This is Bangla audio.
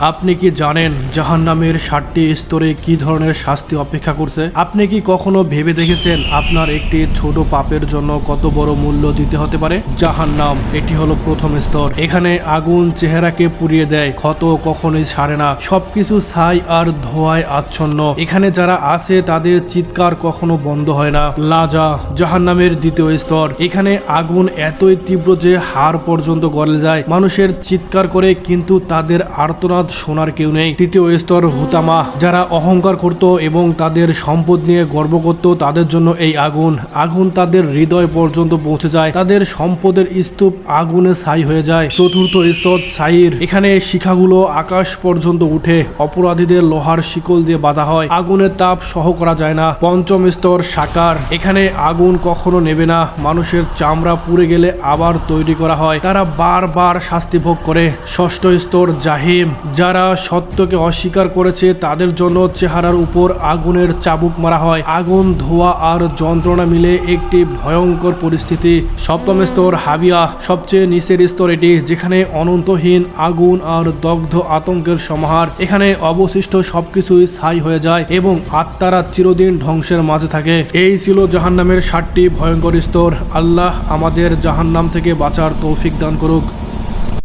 আপনি কি জানেন জাহান্নামের ষাটটি স্তরে কি ধরনের শাস্তি অপেক্ষা করছে? আপনি কি কখনো ভেবে দেখেছেন আপনার একটি ছোট পাপের জন্য কত বড় মূল্য দিতে হতে পারে? জাহান্নাম, এটি হলো প্রথম স্তর। এখানে আগুন চেহারাকে পুড়িয়ে দেয়, ক্ষত কখনোই ছাড়ে না। সবকিছু ছাই আর ধোয়ায় আচ্ছন্ন। এখানে যারা আছে, তাদের চিৎকার কখনো বন্ধ হয় না। লাজা, জাহান্নামের দ্বিতীয় স্তর। এখানে আগুন এতই তীব্র যে হাড় পর্যন্ত গলে যায়। মানুষের চিৎকার করে, কিন্তু তাদের আর্তনাদ শোনার কেউ নেই। তৃতীয় স্তর হুতামা। যারা অহংকার করত এবং তাদের সম্পদ নিয়ে গর্ব করত, তাদের জন্য এই আগুন। আগুন তাদের হৃদয় পর্যন্ত পৌঁছে যায়। তাদের সম্পদের স্তূপ আগুনে ছাই হয়ে যায়। চতুর্থ স্তর ছাইর। এখানে শিখাগুলো আকাশ পর্যন্ত উঠে। অপরাধীদের লোহার শিকল দিয়ে বাঁধা হয়। আগুনের তাপ সহ করা যায় না। পঞ্চম স্তর সাকার। এখানে আগুন কখনো নেবে না। মানুষের চামড়া পুড়ে গেলে আবার তৈরি করা হয়। তারা বারবার শাস্তি ভোগ করে। ষষ্ঠ স্তর জাহিম। যারা সত্যকে অস্বীকার করেছে, তাদের জন্য চেহারার উপর আগুনের চাবুক মারা হয়। আগুন, ধোয়া আর যন্ত্রণা মিলে একটি ভয়ঙ্কর পরিস্থিতি। সপ্তম স্তর হাবিয়া, সবচেয়ে নিচের স্তর এটি, যেখানে অনন্তহীন আগুন আর দগ্ধ আতঙ্কের সমাহার। এখানে অবশিষ্ট সবকিছুই ছাই হয়ে যায় এবং আত্মারা চিরদিন ধ্বংসের মাঝে থাকে। এই ছিল জাহান্নামের ষাটটি ভয়ঙ্কর স্তর। আল্লাহ আমাদের জাহান্নাম থেকে বাঁচার তৌফিক দান করুক।